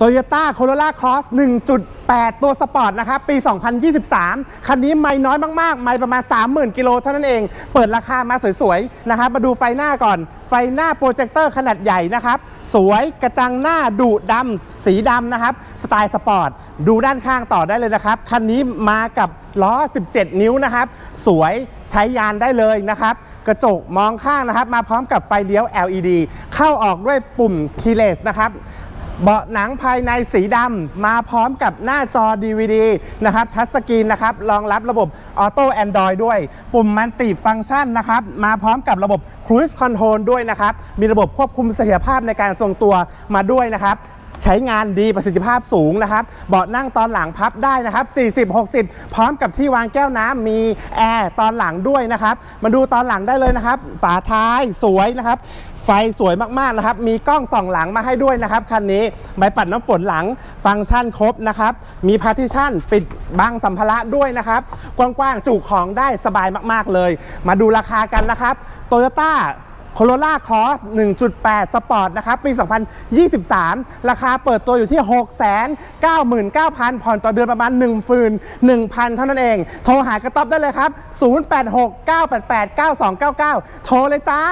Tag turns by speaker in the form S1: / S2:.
S1: Toyota Corolla Cross 1.8 ตัวสปอร์ตนะครับ ปี 2023 คันนี้ไม่น้อยมากๆ ไม่ประมาณ 30,000 กิโลเท่านั้นเอง เปิดราคามาสวยๆ นะครับ มาดูไฟหน้าก่อน ไฟหน้าโปรเจคเตอร์ขนาดใหญ่นะครับ สวยกระจังหน้าดุดำสีดำนะครับ สไตล์สปอร์ต ดูด้านข้างต่อได้เลยนะครับ คันนี้มากับล้อ 17 นิ้วนะครับ สวยใช้ยานได้เลยนะครับ กระจกมองข้างนะครับ มาพร้อมกับไฟเลี้ยว LED เข้าออกด้วยปุ่ม keyless นะครับ เบาะหนังภายในสีดำมาพร้อมกับหน้าจอ DVD นะครับทัชสกรีนนะครับรองรับระบบออโต้แอนดรอยด้วย ปุ่มมันติฟังก์ชันนะครับมาพร้อมกับระบบ Cruise Control ด้วยนะครับ มีระบบควบคุมเสถียรภาพในการทรงตัวมาด้วยนะครับ ใช้งานดีประสิทธิภาพสูงนะครับ เบาะนั่งตอนหลังพับได้นะครับ 40-60 พร้อมกับที่วางแก้วน้ำมีแอร์ตอนหลังด้วยนะครับ มาดูตอนหลังได้เลยนะครับ ฝาท้ายสวยนะครับ ไฟสวยมากๆนะครับ มีกล้องส่องหลังมาให้ด้วยนะครับคันนี้ใบปัดน้ำฝนหลังฟังก์ชันครบนะครับ มีพาร์ติชันปิดบังสัมภาระด้วยนะครับ กว้างๆจุของได้สบายมากๆเลย มาดูราคากันนะครับ Toyota Corolla Cross 1.8 Sport นะครับปี 2023 ราคาเปิดตัวอยู่ที่ 699,000 ผ่อนต่อเดือนประมาณ 11,000 เท่านั้นเอง โทรหากระต๊อบได้เลยครับ 086 988 9299 โทรเลยจ้า